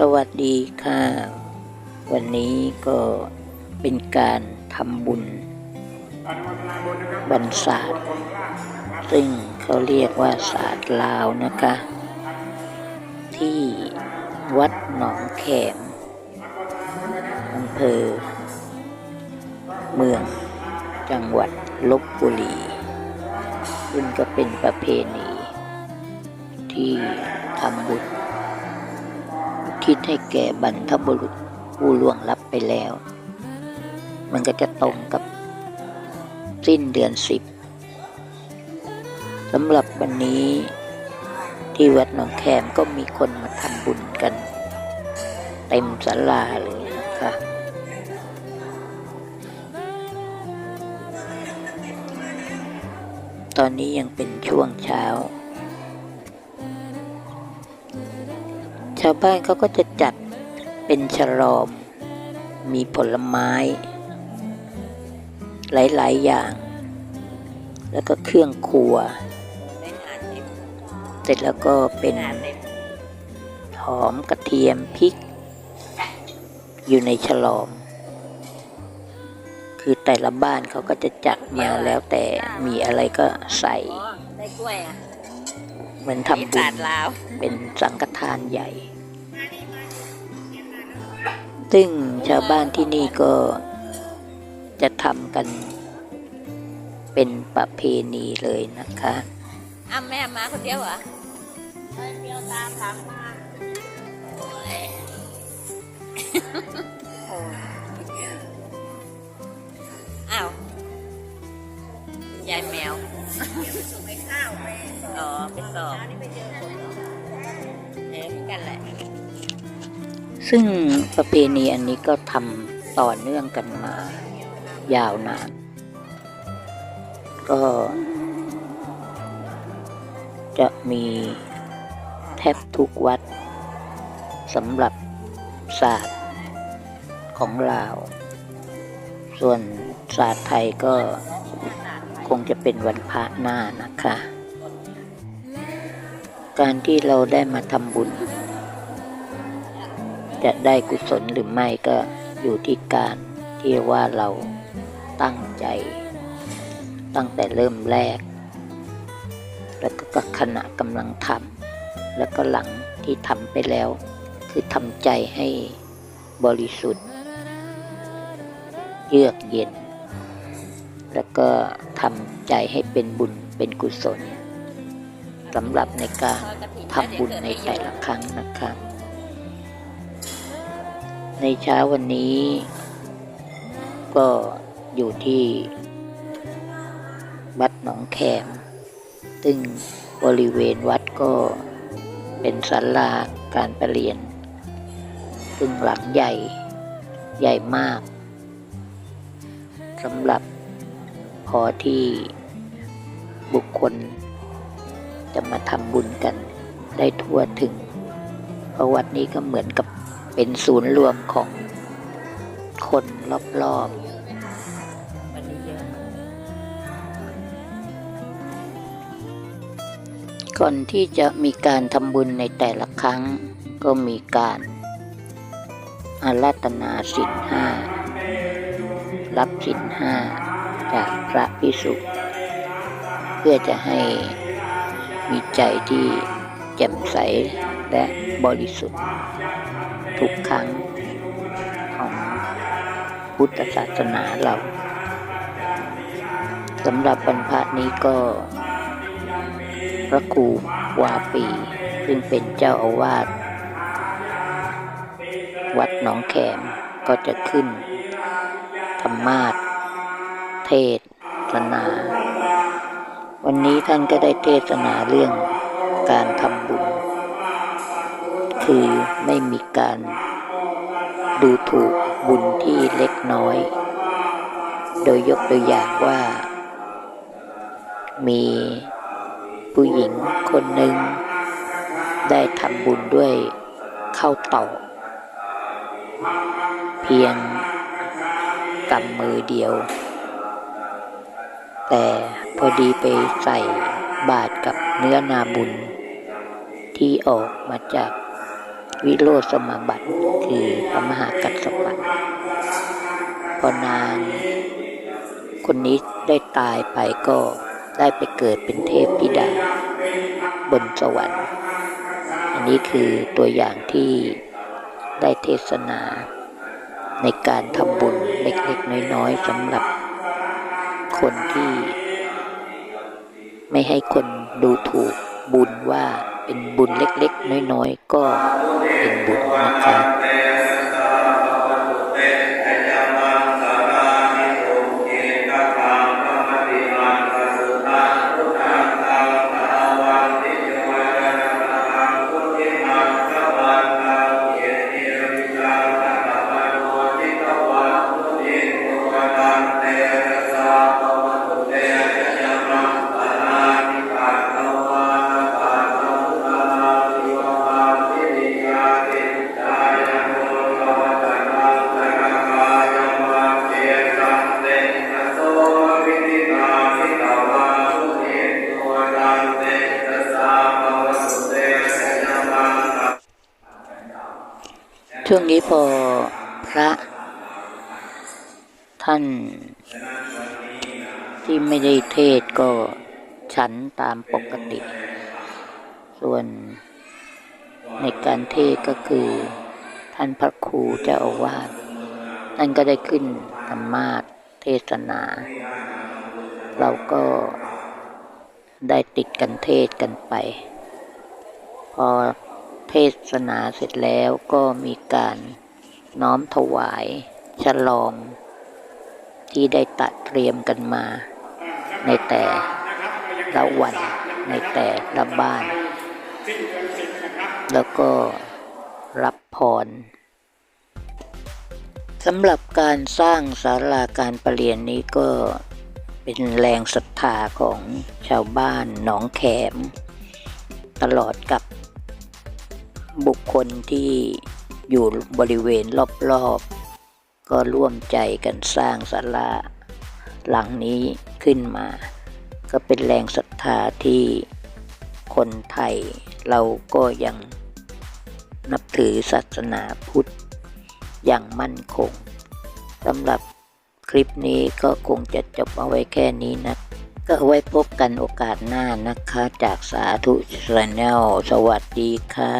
สวัสดีค่ะ วันนี้ก็เป็นการทำบุญบรรษาสตร์ซึ่งเขาเรียกว่าศาสตร์ลาวนะคะ ที่วัดหนองแขมอำเภอ เมืองจังหวัดลบบุรีซึ่งก็เป็นประเพณีที่ทำบุญ คิดให้แก่บรรพบุรุษผู้ล่วงลับไปแล้ว มันก็จะตรงกับสิ้นเดือนสิบสำหรับวันนี้ที่วัดหนองแคมก็มีคนมาทำบุญกัน เต็มศาลาเลยนะคะตอนนี้ยังเป็นช่วงเช้า ชาวบ้านเขาก็จะจัดเป็นฉลอม มีผลไม้ หลาย ๆ อย่าง แล้วก็เครื่องครัว เสร็จแล้วก็เป็นหอมกระเทียมพริก อยู่ในฉลอม คือแต่ละบ้านเขาก็จะจัดมาแล้วแต่มีอะไรก็ใส่ได้กล้วยอะ เหมือนมีทำบุศาสญตร์ลาวเป็นสังฆทานใหญ่ ซึ่งชาวบ้านที่นี่ก็จะทำกันเป็นประเพณีเลยนะคะอ้าแม่มาคนเดียวเหรอเดียวตามหลังมาอ้าวยายแมวไปข้าวไป อ๋อไปสอบเอ๊กันแหละ ซึ่งประเพณีอันนี้ก็ทำต่อเนื่องกันมา ยาวนาน ก็จะมีแทบทุกวัดสำหรับศาสตร์ของลาว ส่วนศาสตร์ไทยก็คงจะเป็นวันพระหน้านะคะ การที่เราได้มาทำบุญ จะได้กุศลหรือไม่ก็อยู่ที่การที่ว่าเราตั้งใจ ตั้งแต่เริ่มแรก แล้วก็ขณะกำลังทำแล้วก็หลังที่ทำไปแล้ว คือทำใจให้บริสุทธิ์ เยือกเย็น แล้วก็ทำใจให้เป็นบุญเป็นกุศล สำหรับในการทำบุญในแต่ละครั้งนะครับในเช้าวันนี้ ก็อยู่ที่วัดหนองแขมซึ่งบริเวณวัดก็เป็นศาลาการประเรียน ซึ่งหลังใหญ่ใหญ่มากสำหรับพอที่บุคคล จะมาทำบุญกันได้ทั่วถึง เพราะวัดนี้ก็เหมือนกับเป็นศูนย์รวมของคนรอบวันนี้เยอะๆก่อนที่จะมีการทำบุญในแต่ละครั้ง ก็มีการอาราธนาสินห้า รับสินห้าจากพระพิสุเพื่อจะให้ มีใจที่แจ่มใสและบริสุทธิ์ ทุกครั้งของพุทธศาสนาเราสำหรับวันพะนี้ก็พระครูวาปี ซึ่งเป็นเจ้าอาวาสวัดหนองแขมก็จะขึ้นธรรมาสเทศนา วันนี้ท่านก็ได้เทศนาเรื่องการทำบุญ คือไม่มีการดูถูกบุญที่เล็กน้อย โดยยกตัวอย่างว่า มีผู้หญิงคนหนึ่ง ได้ทำบุญด้วยข้าวตอกเพียงกำมือเดียว แต่พอดีไปใส่บาตรกับเนื้อนาบุญ ที่ออกมาจากวิโรธสมบัติคือพระมหากัสสปะพอนางคนนี้ได้ตายไปก็ได้ไปเกิดเป็นเทพธิดา บนสวรรค์ อันนี้คือตัวอย่างที่ได้เทศนา ในการทำบุญเล็กๆน้อยๆสำหรับ คนที่ ไม่ให้คนดูถูกบุญว่าเป็นบุญเล็ก ๆ น้อย ๆ ก็เป็นบุญนะครับ ช่วงนี้พอพระ ท่าน ที่ไม่ได้เทศก็ฉันตามปกติ ส่วนในการเทศก็คือ ท่านพระครูเจ้าอาวาสท่านก็ได้ขึ้นธรรมาสเทศนา เราก็ได้ติดกันเทศกันไป พอ เทศนาเสร็จแล้วก็มีการน้อมถวายฉลอง ที่ได้ตัดเตรียมกันมา ในแต่ละวัน ในแต่ละบ้าน แล้วก็รับพรสำหรับการสร้างศาลาการประเรียนนี้ก็เป็นแรงศรัทธาของชาวบ้านหนองแขม ตลอดกับ บุคคลที่อยู่บริเวณรอบๆ ก็ร่วมใจกันสร้างศาลาหลังนี้ขึ้นมา ก็เป็นแรงศรัทธาที่คนไทยเราก็ยังนับถือศาสนาพุทธอย่างมั่นคงสำหรับคลิปนี้ก็คงจะจบเอาไว้แค่นี้นะ ก็ไว้พบกันโอกาสหน้านะคะจากสาธุชาแนลสวัสดีค่ะ